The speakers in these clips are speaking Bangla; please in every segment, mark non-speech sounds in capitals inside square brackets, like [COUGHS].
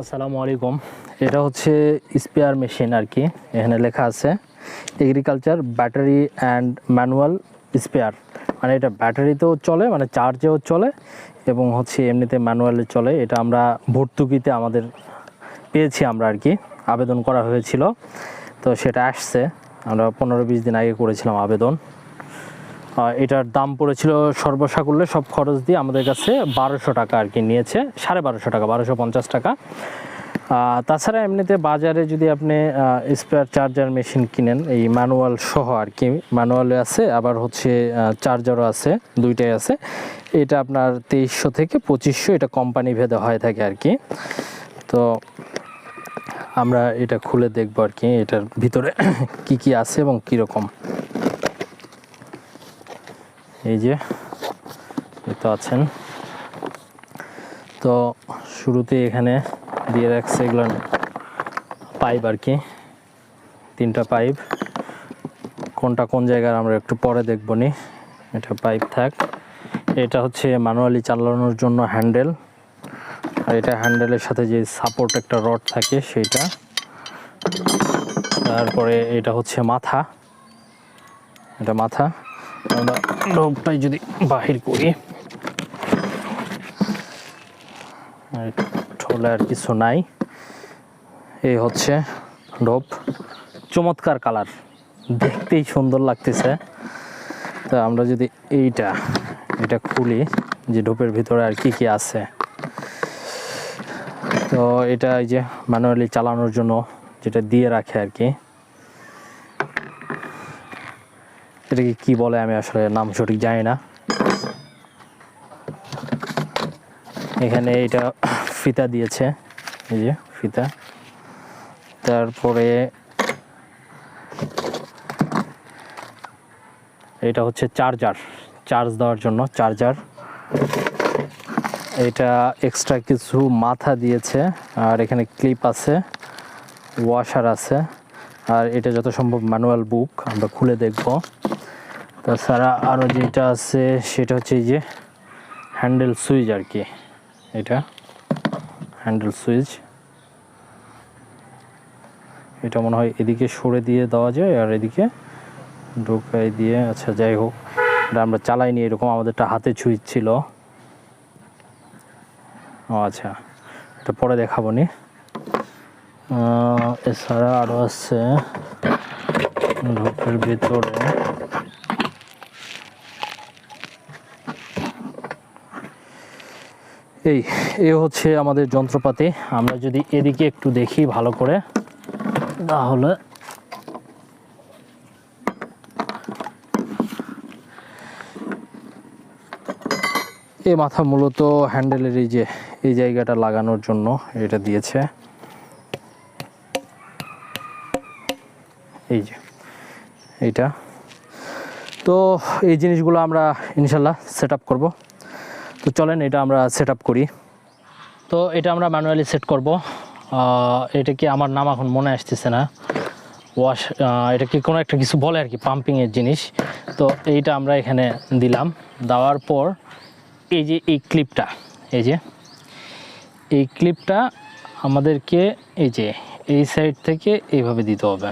আসসালামু আলাইকুম। এটা হচ্ছে স্পেয়ার মেশিন আর কি, এখানে লেখা আছে। Agriculture, battery and manual spare. মানে এটা ব্যাটারিতেও চলে মানে চার্জেও চলে এবং হচ্ছে এমনিতে ম্যানুয়ালে চলে। এটা আমরা ভর্তুকিতে আমাদের পেয়েছি আমরা আর কি, আবেদন করা হয়েছিল। তো সেটা আসছে। আমরা পনেরো বিশ দিন আগে করেছিলাম আবেদন। এটার দাম পড়েছিল সর্বসাকুল্যে সব খরচ দিয়ে আমাদের কাছে বারোশো টাকা আর কি নিয়েছে, সাড়ে বারোশো টাকা, বারোশো পঞ্চাশ টাকা। তাছাড়া এমনিতে বাজারে যদি আপনি স্পেয়ার চার্জার মেশিন কিনেন, এই ম্যানুয়াল সহ আর কি ম্যানুয়ালে আছে, আবার হচ্ছে চার্জারও আছে, দুইটাই আছে, এটা আপনার তেইশশো থেকে পঁচিশশো, এটা কোম্পানি ভেদে হয়ে থাকে আর কি। তো আমরা এটা খুলে দেখব আর কি, এটার ভিতরে [COUGHS] কি কি আছে এবং কীরকম। এই যে তো আছেন তো শুরুতে এখানে দিয়ে রাখছে এগুলো পাইপ আর কি, তিনটা পাইপ। কোনটা কোন জায়গার আমরা একটু পরে দেখব নি। এটা পাইপ থাক। এটা হচ্ছে ম্যানুয়ালি চালানোর জন্য হ্যান্ডেল। আর এটা হ্যান্ডেলের সাথে যে সাপোর্ট একটা রড থাকে সেইটা। তারপরে এটা হচ্ছে মাথা। এটা মাথা। আমরা লোকটাই যদি বাহির করি। ঠোলে আর কিছু নাই। এই হচ্ছে ঢোপ চমৎকার কালার। দেখতেই সুন্দর লাগতেছে। তো আমরা যদি এইটা, এটা খুলি, যে ঢোপের ভিতরে আর কি কি আছে। তো এটা এই যে ম্যানুয়ালি চালানোর জন্য যেটা দিয়ে রাখে আর কি। এটাকে কি বলে আমি আসলে নাম সঠিক জানি না। এখানে এটা ফিতা দিয়েছে, এই যে ফিতা। তারপরে এটা হচ্ছে চার্জার, চার্জ দেওয়ার জন্য, চার্জার। এটা এক্সট্রা কিছু মাথা দিয়েছে, আর এখানে ক্লিপ আছে ওয়াশার আছে, আর এটা যত সম্ভব ম্যানুয়াল বুক আমরা খুলে দেখব। তাছাড়া আরও যেটা আছে, সেটা হচ্ছে যে হ্যান্ডেল সুইচ আর কি। এটা হ্যান্ডেল সুইচ। এটা মনে হয় এদিকে সরে দিয়ে দেওয়া যায় আর এদিকে ঢোকাই দিয়ে। আচ্ছা যাই হোক, এটা আমরা চালাইনি এরকম আমাদেরটা হাতে সুইচ ছিল। ও আচ্ছা এটা পরে দেখাবো নি। এছাড়া আরও আছে ঢোপের ভিতরে। এই, এ হচ্ছে আমাদের যন্ত্রপাতি। আমরা যদি এদিকে একটু দেখি ভালো করে, তাহলে এই মাথা মূলত হ্যান্ডেলের এই যে, এই জায়গাটা লাগানোর জন্য এটা দিয়েছে। এই যে, এইটা। তো এই জিনিসগুলো আমরা ইনশাল্লাহ সেট আপ করব। তো চলেন, এটা আমরা সেট করি। তো এটা আমরা ম্যানুয়ালি সেট করব। এটা কি আমার নাম এখন মনে আসতেছে না। ওয়াশ এটা কি কোনো একটা কিছু বলে আর কি পাম্পিংয়ের জিনিস। তো এইটা আমরা এখানে দিলাম। দেওয়ার পর এই যে এই ক্লিপটা এই যে এই ক্লিপটা আমাদেরকে এই যে এই সাইড থেকে এইভাবে দিতে হবে।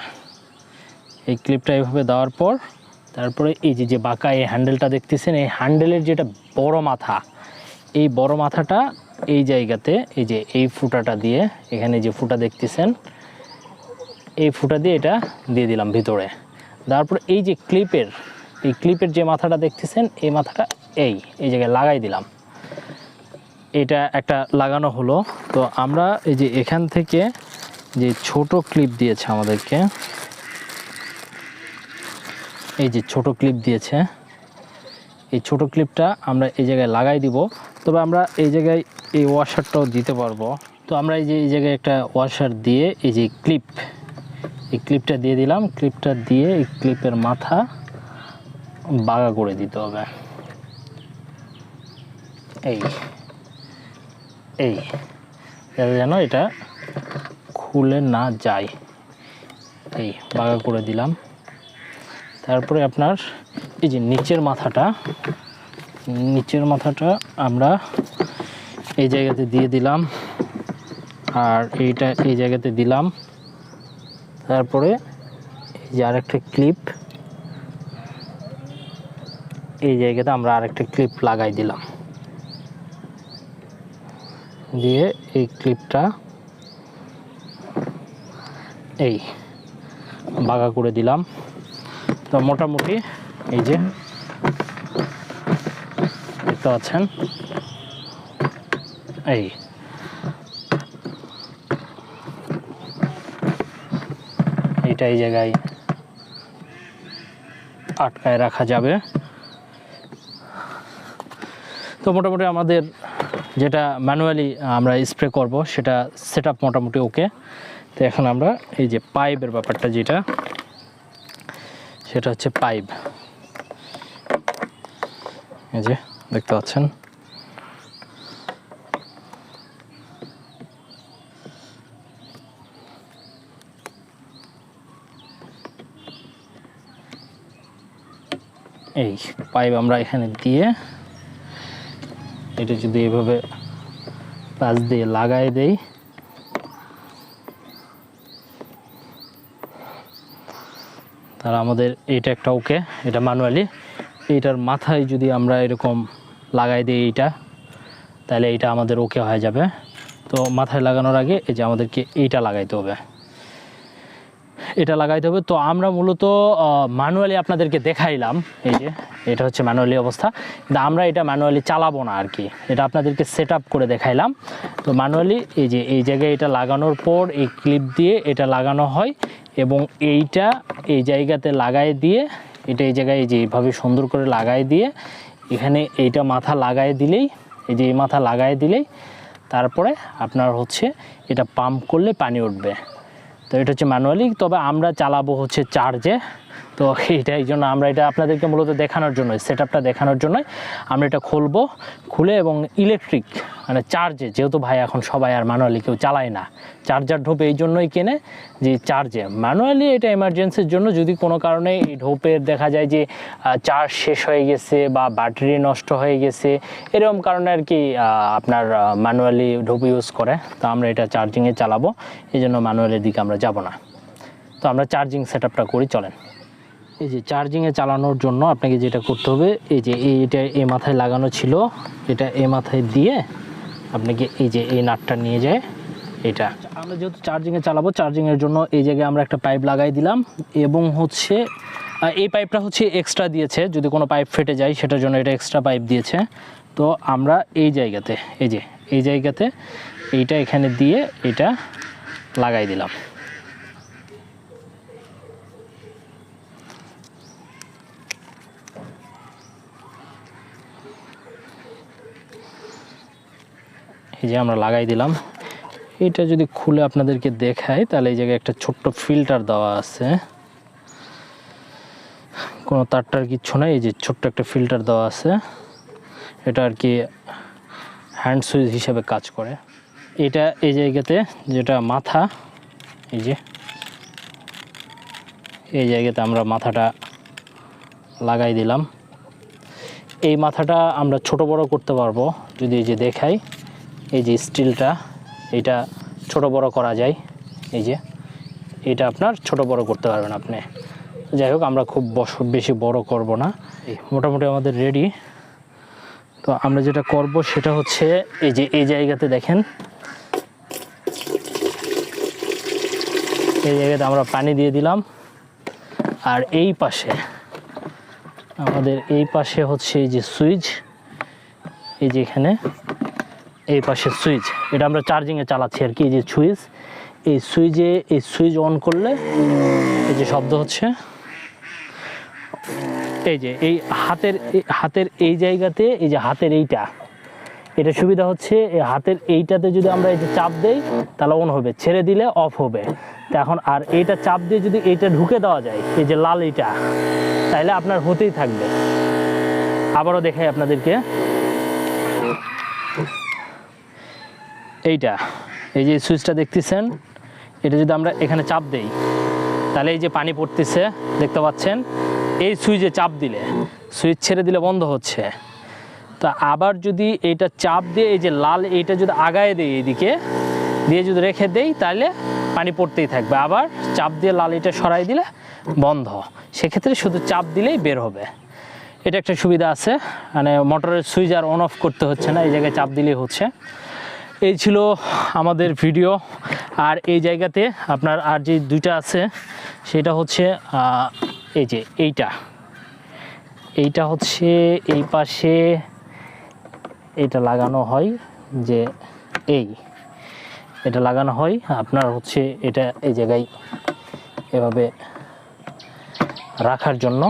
এই ক্লিপটা এইভাবে দেওয়ার পর, তারপরে এই যে যে বাঁকা এই হ্যান্ডেলটা দেখতেছেন, এই হ্যান্ডেলের যেটা বড় মাথা এই বড় মাথাটা এই জায়গাতে, এই যে এই ফুটাটা দিয়ে এখানে যে ফুটা দেখতেছেন, এই ফুটা দিয়ে এটা দিয়ে দিলাম ভিতরে। তারপর এই যে ক্লিপের, এই ক্লিপের যে মাথাটা দেখতেছেন, এই মাথাটা এই এই জায়গায় লাগাই দিলাম। এটা একটা লাগানো হলো। তো আমরা এই যে এখান থেকে যে ছোট ক্লিপ দিয়েছে আমাদেরকে, এই যে ছোট ক্লিপ দিয়েছে, এই ছোট ক্লিপটা আমরা এই জায়গায় লাগাই দিব। তবে আমরা এই জায়গায় এই ওয়াশারটাও দিতে পারব। তো আমরা এই যে, এই জায়গায় একটা ওয়াশার দিয়ে এই যে ক্লিপ এই ক্লিপটা দিয়ে দিলাম। ক্লিপটা দিয়ে এই ক্লিপের মাথা বাগা করে দিতে হবে। এই এই যেন এটা খুলে না যায়। এই বাগা করে দিলাম। তারপরে আপনার এই যে নিচের মাথাটা নিচের মাথাটা আমরা এই জায়গাতে দিয়ে দিলাম। আর এইটা এই জায়গাতে দিলাম। তারপরে এই যে আরেকটা ক্লিপ। এই জায়গাতে আমরা আরেকটা ক্লিপ লাগাই দিলাম। দিয়ে এই ক্লিপটা এই বাগা করে দিলাম। তো মোটামুটি এই যে দেখতে পাচ্ছেন? এই। এইটা এই জায়গায় আটকায় রাখা যাবে। তো মোটামুটি আমাদের যেটা ম্যানুয়ালি আমরা স্প্রে করব, সেটা সেট মোটামুটি ওকে। তো এখন আমরা এই যে পাইপের ব্যাপারটা যেটা, সেটা হচ্ছে পাইপ। এই যে। দেখতে পাচ্ছেন। এই পাইপ আমরা এখানে দিয়ে এটা যদি এভাবে পাশ দিয়ে লাগাই দেই, তাহলে আমাদের এইটা একটা ওকে, এটা ম্যানুয়ালি এইটার মাথায় যদি আমরা এরকম লাগাই দিই এইটা, তাহলে এইটা আমাদের ওকে হয়ে যাবে। তো মাথায় লাগানোর আগে এই যে আমাদেরকে এইটা লাগাইতে হবে। এটা লাগাইতে হবে। তো আমরা মূলত ম্যানুয়ালি আপনাদেরকে দেখাইলাম, এই যে এটা হচ্ছে ম্যানুয়ালি অবস্থা। কিন্তু আমরা এটা ম্যানুয়ালি চালাবো না আর কি। এটা আপনাদেরকে সেট করে দেখাইলাম। তো ম্যানুয়ালি এই যে, এই জায়গায় এটা লাগানোর পর এই ক্লিপ দিয়ে এটা লাগানো হয় এবং এইটা এই জায়গাতে লাগাই দিয়ে এটা এই জায়গায় যে এইভাবে সুন্দর করে লাগাই দিয়ে, এখানে এইটা মাথা লাগাই দিলেই, এই যে এই মাথা লাগাই দিলেই তারপরে আপনার হচ্ছে এটা পাম্প করলে পানি উঠবে। তো এটা হচ্ছে ম্যানুয়ালি তবে আমরা চালাবো হচ্ছে চার্জে তো এইটা, এই জন্য আমরা এটা আপনাদেরকে মূলত দেখানোর জন্য সেট দেখানোর জন্যই আমরা এটা খুলবো, খুলে এবং ইলেকট্রিক মানে চার্জে যেহেতু ভাই এখন সবাই আর ম্যানুয়ালি কেউ চালায় না চার্জার ঢোপ এই জন্যই কেনে যে চার্জে ম্যানুয়ালি এটা এমার্জেন্সির জন্য যদি কোনো কারণে এই ঢোপের দেখা যায় যে চার্জ শেষ হয়ে গেছে বা ব্যাটারি নষ্ট হয়ে গেছে, এরকম কারণে আর কি আপনার ম্যানুয়ালি ঢোপ ইউজ করে, তো আমরা এটা চার্জিংয়ে চালাবো, এই জন্য ম্যানুয়ালের দিকে আমরা যাব না। তো আমরা চার্জিং সেট করি, চলেন। এই যে চার্জিংয়ে চালানোর জন্য আপনাকে যেটা করতে হবে, এই যে এই- এটা এই মাথায় লাগানো ছিল, এটা এই মাথায় দিয়ে আপনাকে এই যে এই নাটটা নিয়ে যায়, এটা। আমরা যেহেতু চার্জিংয়ে চালাবো চার্জিংয়ের জন্য এই জায়গায় আমরা একটা পাইপ লাগাই দিলাম এবং হচ্ছে এই পাইপটা হচ্ছে এক্সট্রা দিয়েছে, যদি কোনো পাইপ ফেটে যায় সেটার জন্য এটা এক্সট্রা পাইপ দিয়েছে। তো আমরা এই জায়গাতে, এই যে, এই জায়গাতে এইটা এখানে দিয়ে এটা লাগাই দিলাম। এই যে আমরা লাগাই দিলাম, এটা যদি খুলে আপনাদেরকে দেখাই, তাহলে এই জায়গায় একটা ছোট্ট ফিল্টার দেওয়া আছে। কোনো তারটার কিচ্ছু নাই, এই যে ছোট্ট একটা ফিল্টার দেওয়া আছে। এটা আর কি হ্যান্ড সুইচ হিসাবে কাজ করে। এটা এই জায়গাতে যেটা মাথা, এই যে, এই জায়গাতে আমরা মাথাটা লাগাই দিলাম। এই মাথাটা আমরা ছোট বড় করতে পারব, যদি এই যে দেখাই। এই যে স্টিলটা, এটা ছোট বড় করা যায়। এই যে, এটা আপনার ছোট বড় করতে পারবেন আপনি। যাই হোক, আমরা খুব বেশি বড় করব না। মোটামুটি আমাদের রেডি তো আমরা যেটা করব সেটা হচ্ছে, এই যে, এই জায়গাতে দেখেন। এই জায়গাতে আমরা পানি দিয়ে দিলাম। আর এই পাশে, আমাদের এই পাশে হচ্ছে এই যে সুইচ। এই যে এখানে। এই পাশে সুইচ। এটা আমরা চার্জিংয়ে চালাচ্ছি আর কি যে সুইচ। এই সুইচে, এই সুইচ অন করলে এই যে শব্দ হচ্ছে। এই যে, এই হাতের হাতের এই জায়গাতে, এই যে হাতের এইটা। এটা সুবিধা হচ্ছে হাতের এইটাতে যদি আমরা এই যে চাপ দেই, তাহলে অন হবে। ছেড়ে দিলে অফ হবে। তো এখন আর এইটা চাপ দিয়ে যদি এইটা ঢুকে দেওয়া যায়, এই যে লাল এইটা, তাহলে আপনার হতেই থাকবে। আবারও দেখাই আপনাদেরকে। এইটা, এই যে সুইচটা দেখতেছেন, এটা যদি আমরা এখানে চাপ দেই, তাহলে এই যে পানি পড়তেছে, দেখতে পাচ্ছেন, এই সুইচে চাপ দিলে, সুইচ ছেড়ে দিলে বন্ধ হচ্ছে। তা আবার যদি এইটা চাপ দিয়ে, এই যে লাল এইটা যদি আগায় দেয় এইদিকে, দিয়ে যদি রেখে দেই, তাহলে পানি পড়তেই থাকবে। আবার চাপ দিয়ে লালিটা সরাই দিলে বন্ধ। সেক্ষেত্রে শুধু চাপ দিলেই বের হবে। এটা একটা সুবিধা আছে। মানে মোটরের সুইচ আর অন অফ করতে হচ্ছে না, এই জায়গায় চাপ দিলেই হচ্ছে। এই ছিল আমাদের ভিডিও। আর এই জায়গাতে আপনার আর যে দুইটা আছে, সেটা হচ্ছে এই যে এইটা। এইটা হচ্ছে এই পাশে এটা লাগানো হয় যে এই। এটা লাগানো হয়, আপনার হচ্ছে এটা এই জায়গায় এভাবে রাখার জন্য,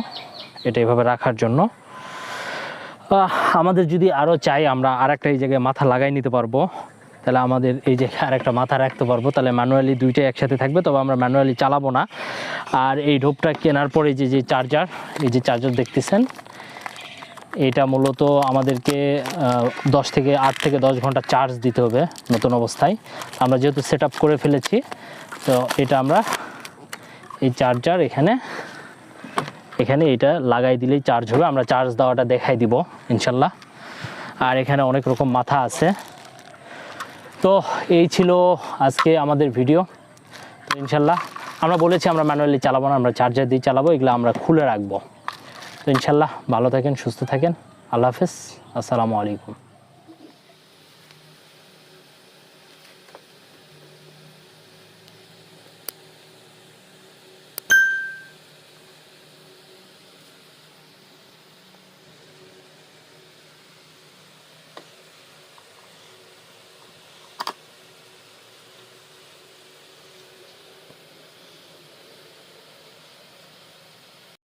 এটা এভাবে রাখার জন্য। আমাদের যদি আরও চাই, আমরা আর একটা এই জায়গায় মাথা লাগাই নিতে পারব। তাহলে আমাদের এই জায়গায় আর একটা মাথা রাখতে পারব। তাহলে ম্যানুয়ালি দুইটাই একসাথে থাকবে তবে আমরা ম্যানুয়ালি চালাবো না। আর এই ঢোপটা কেনার পরে যে যে চার্জার এই যে চার্জার দেখতেছেন এটা মূলত আমাদেরকে আহ, দশ থেকে আট থেকে দশ ঘণ্টা চার্জ দিতে হবে নতুন অবস্থায়। আমরা যেহেতু সেট করে ফেলেছি তো এটা আমরা এই চার্জার এখানে এখানে এটা লাগাই দিলেই চার্জ হবে। আমরা চার্জ দেওয়াটা দেখাই দিব ইনশাল্লাহ। আর এখানে অনেক রকম মাথা আছে। তো এই ছিল আজকে আমাদের ভিডিও। ইনশাল্লাহ আমরা বলেছি আমরা ম্যানুয়ালি চালাবো না, আমরা চার্জার দিয়ে চালাবো, এগুলো আমরা খুলে রাখব। তো ইনশাল্লাহ ভালো থাকেন, সুস্থ থাকেন। আল্লাহ হাফেজ। আসসালামু আলাইকুম।